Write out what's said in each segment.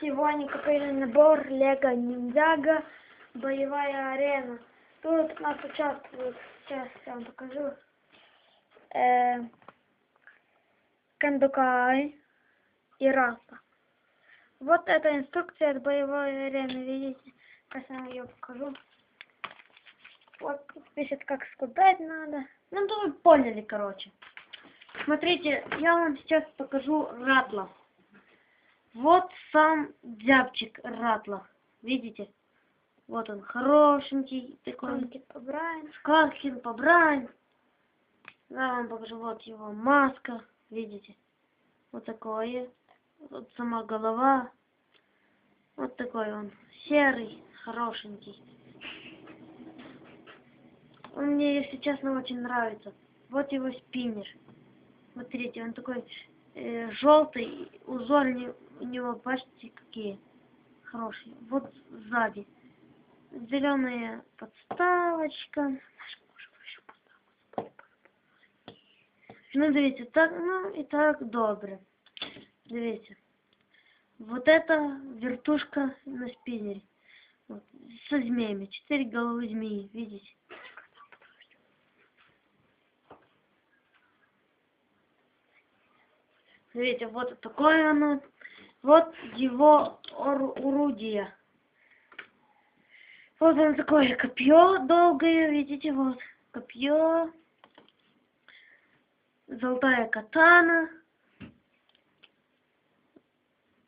Сегодня купили набор Лего Ниндзяго Боевая арена. Тут у нас участвуют, сейчас я вам покажу, э, Кандукай и Раста. Вот эта инструкция от боевой арены, видите? Сейчас я ее покажу. Вот пишет, как складать надо. Ну, то вы поняли, короче. Смотрите, я вам сейчас покажу Ратла. Вот сам дзябчик Ратла. Видите? Вот он, хорошенький такой. Конки побраем. Скалкин, побрань. Я вам покажу, вот его маска, видите? Вот такое. Вот сама голова. Вот такой он, серый, хорошенький. Он мне, если честно, очень нравится. Вот его спиннер. Смотрите, он такой э, желтый, узоры у него, бачите, какие хорошие. Вот сзади. Зеленая подставочка. Ну, дивіться, так, ну і так добре. Дивіться. Вот это вертушка на спиннере. Вот, со змеями. Четыре головы змеи, видите? Видите, вот такое оно. Вот его ору- орудие. Вот оно такое копье долгое, видите, вот копье. Золотая катана.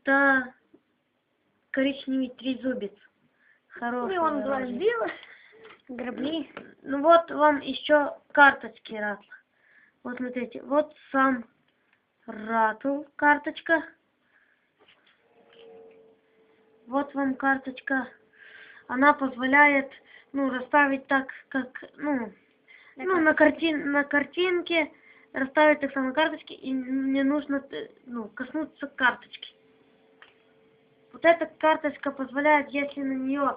Да, коричневый трезубец. Хороший. Вам два оружие. сбила. Грабли. Ну вот вам еще карточки Ратла. Вот смотрите, вот сам Ратл карточка. Вот вам карточка. Она позволяет, ну, расставить так, как, ну, На ну, на, картин, на картинке расставить так само карточки, и не нужно, э, ну, коснуться карточки. Вот эта карточка позволяет, если на нее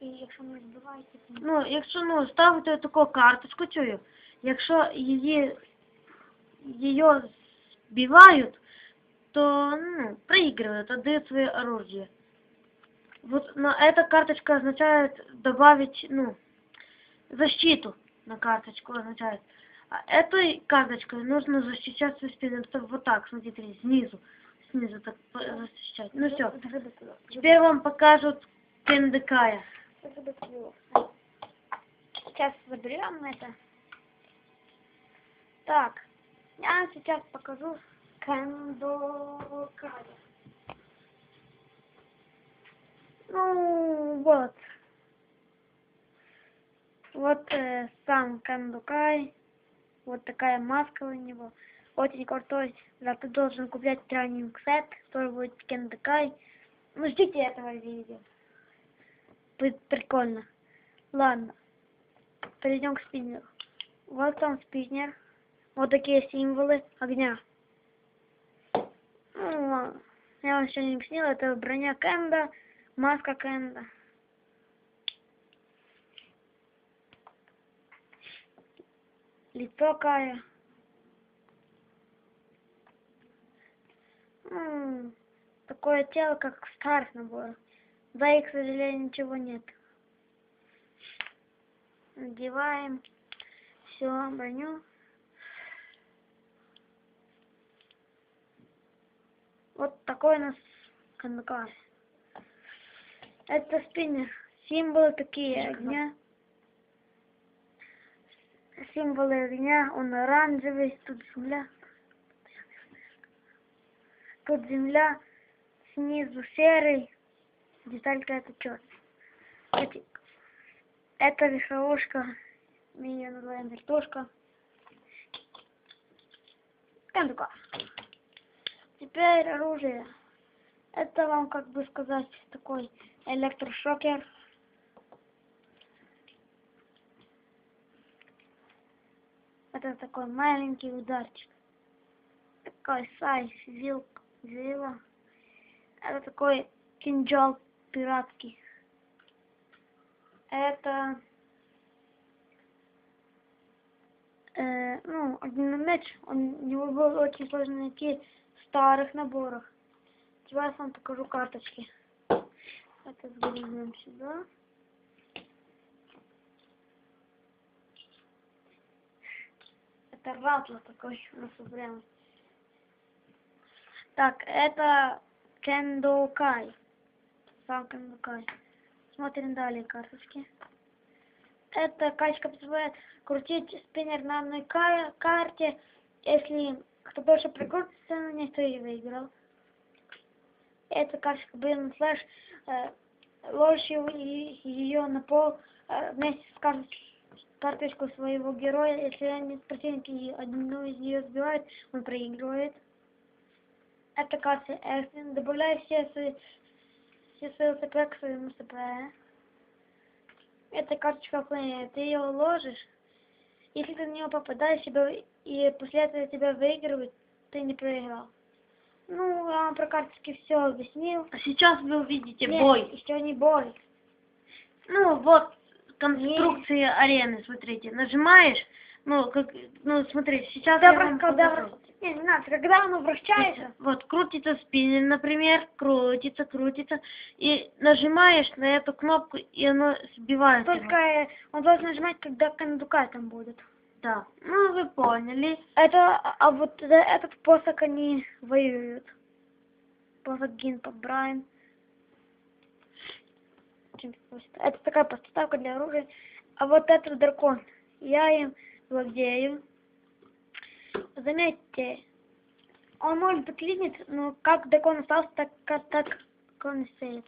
І якщо не збиваєте, то Ну, якщо ну, ставити таку карточку цю, якщо її, її збивають, то ну, проигрывают, отдают свое оружие. Вот но эта карточка означает добавить, ну, защиту на карточку означает. А этой карточкой нужно защищать свой спину. Это Вот так, смотрите, снизу. Снизу так п- защищать. Ну все. згриби туди. Теперь вам покажут Кендекая. Згриби туди. Сейчас заберем это. Так, я сейчас покажу Кэндокая. Ну, вот. Вот э, сам Кандукай. Вот такая маска у него. Очень крутой. Да, ты должен купить тренинг сет, который будет Кандукай. Ну, ждите этого видео. Будет прикольно. Ладно. Перейдем к спиннеру. Вот там спиннер. Вот такие символы огня. Ну, ладно. Я вам сегодня объяснила, это броня Кэнда, маска Кэнда. Лицо Кая. М, Такое тело, как в старых наборах. Да и, к сожалению, ничего нет. Надеваем все, броню. Вот такой у нас кондукар. Это спиннер. Символы такие огня. Символы огня. Он оранжевый. Тут земля. Тут земля. Снизу серый. Деталька это черный. Это верховушка. Мы ее называем вертушка. Кондукар. Теперь оружие. Это вам, как бы сказать, такой электрошокер. Это такой маленький ударчик. Такой сайз, вилка, вила. Это такой кинжал пиратский. Это э, ну, огненный меч, он, его было очень сложно найти старых наборах. Сейчас вам покажу карточки. Это сгребем сюда. Это ратла такой у нас прям. Так, это Кендокай. Сам Кендокай. Смотрим далее карточки. Это качка позволяет крутить спиннер на одной ка- карте. Если кто больше прикрутится на ней, то и выиграл. Эта качка блин слэш э, ложишь ее на пол э, вместе с кар- карточку своего героя. Если они противники и одну из нее сбивают, он проигрывает. Это карта экстрен. Добавляй все свои, все свои ЛТП к своему СП. Это карточка плея. Ты ее ложишь. Если ты на нее попадаешь тебя, и после этого тебя выигрывают, ты не проиграл. Ну, я вам про карточки все объяснил. А сейчас вы увидите Нет, бой. еще не бой. Ну, вот конструкции арены, смотрите. Нажимаешь, ну, как, ну, смотрите, сейчас Когда, я вам когда, вра- не, не надо, когда оно вращается, Вот, крутится спиннер, например, крутится, крутится, и нажимаешь на эту кнопку, и оно сбивает только его. э, он должен нажимать, когда кондука там будет. Да, ну вы поняли. Это, а вот этот посох они воюют. Посох Гинпа Брайан. Это такая подставка для оружия. А вот этот дракон, я им владею. Заметьте, он может быть линит, но как дракон остался, так, как так он и стоит.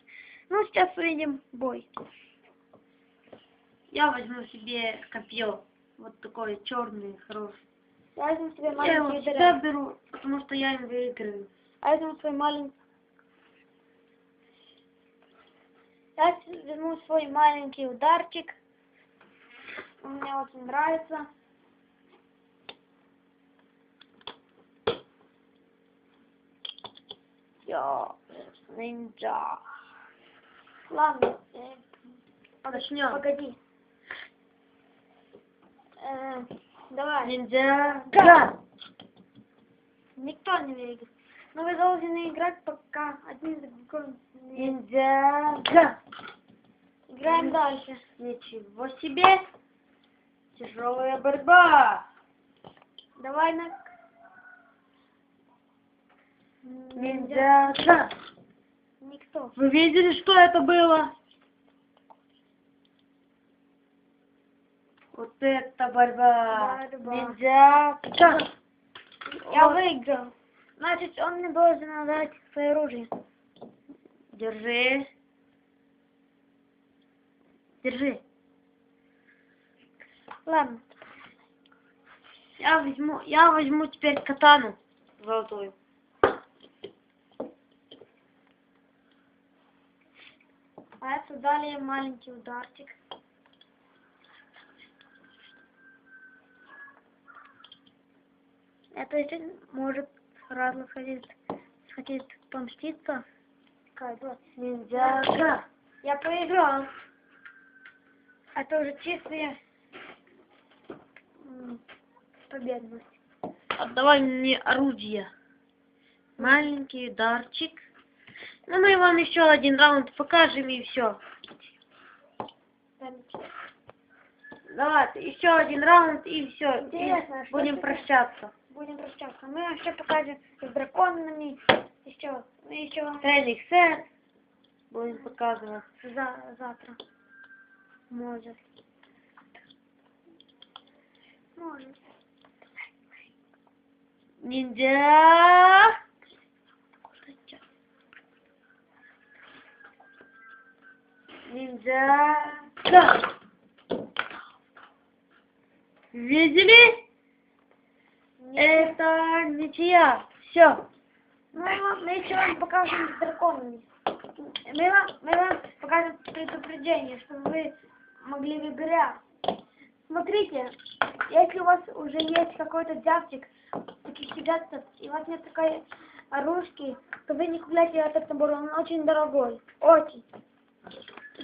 Ну, сейчас увидим бой. Я возьму себе копье, вот такое черное, хорошее. Я возьму себе Я маленький всегда ударяй. беру, потому что я им выиграю. А я возьму свой маленький... Я возьму свой маленький ударчик. Он мне очень нравится. Йо, ниндзя. Ладно, э, Начнем. погоди. Э, давай. Ниндзя. Да. Никто не выиграет. Но вы должны играть, пока один не... Ниндзя. Играем дальше. Ничего себе. Тяжелая борьба. Давай на... Ниндзя. Никто. Вы видели, что это было? Вот это борьба. Борьба. Ниндзя. Я выиграл. Значит, он мне должен отдать свое оружие. Держи. Держи. Ладно. Я возьму, я возьму теперь катану золотую. А это далее маленький ударчик. Это если может сразу сходить, сходить помститься. Какая вот. Ниндзяга. Я проиграл. Это уже чистая победность. Отдавай мне орудие. Маленький ударчик. Ну, мы вам еще один раунд покажем и все. Давай, еще один раунд и все. Интересно, что будем это? прощаться. Будем прощаться. Мы еще покажем с драконами. Еще, еще Феникс Сет. Будем показывать. за, завтра. Может. Может. Ниндзя. Ниндзя. Видели? Ничья. Все. Ну, мы еще вам покажем драконами. Мы вам, мы вам покажем предупреждение, чтобы вы могли выбирать. Смотрите, если у вас уже есть какой-то дявчик, таких ребятов, и у вас нет такой оружки, то вы не купляйте этот набор, он очень дорогой. Очень.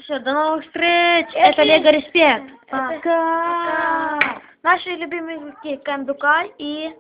Все, до новых встреч. Это Это Лего Респект. Это- Пока. Наши любимые игроки Кэндукай и